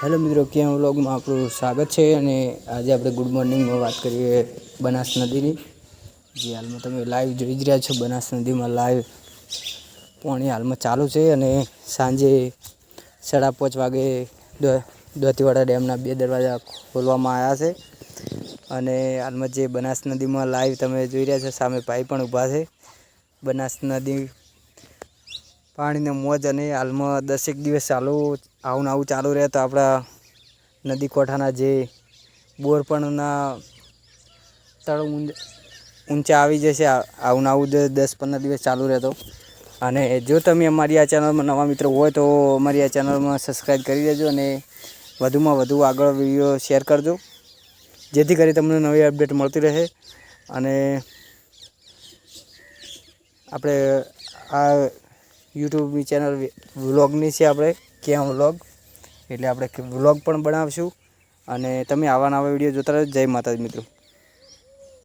Hello મિત્રો, કેમ વ્લોગમાં આપણું સ્વાગત છે અને આજે આપણે ગુડ મોર્નિંગમાં વાત કરીએ બનાસ નદીની. જે હાલમાં તમે લાઈવ જોઈ જ રહ્યા છો, બનાસ નદીમાં લાઈવ પાણી હાલમાં ચાલુ છે અને સાંજે સાડા પાંચ વાગે દોતીવાડા ડેમના બે દરવાજા ખોલવામાં આવ્યા છે. અને હાલમાં જે બનાસ નદીમાં લાઈવ તમે જોઈ રહ્યા છો, સામે ભાઈ પણ ઊભા છે. બનાસ નદી પાણીનો મોજ અને હાલમાં દસેક દિવસ ચાલુ આવું આવું ચાલુ રહે તો આપણા નદી કોઠાના જે બોરપણના તળ ઊંચ- આવી જશે આવું આવું દસ પંદર દિવસ ચાલુ રહેતો અને જો તમે અમારી આ ચેનલમાં નવા મિત્રો હોય તો અમારી આ ચેનલમાં સબસ્ક્રાઈબ કરી દેજો અને વધુમાં વધુ આગળ વીડિયો શેર કરજો. જેથી કરી તમને નવી અપડેટ મળતી રહે અને આપણે આ યુટ્યુબની ચેનલ વ્લોગની છે આપણે ક્યાં વ્લોગ એટલે આપણે વ્લોગ પણ બનાવશું. અને તમે આવા નવા વીડિયો જોતા રહો જય માતાજી મિત્રો.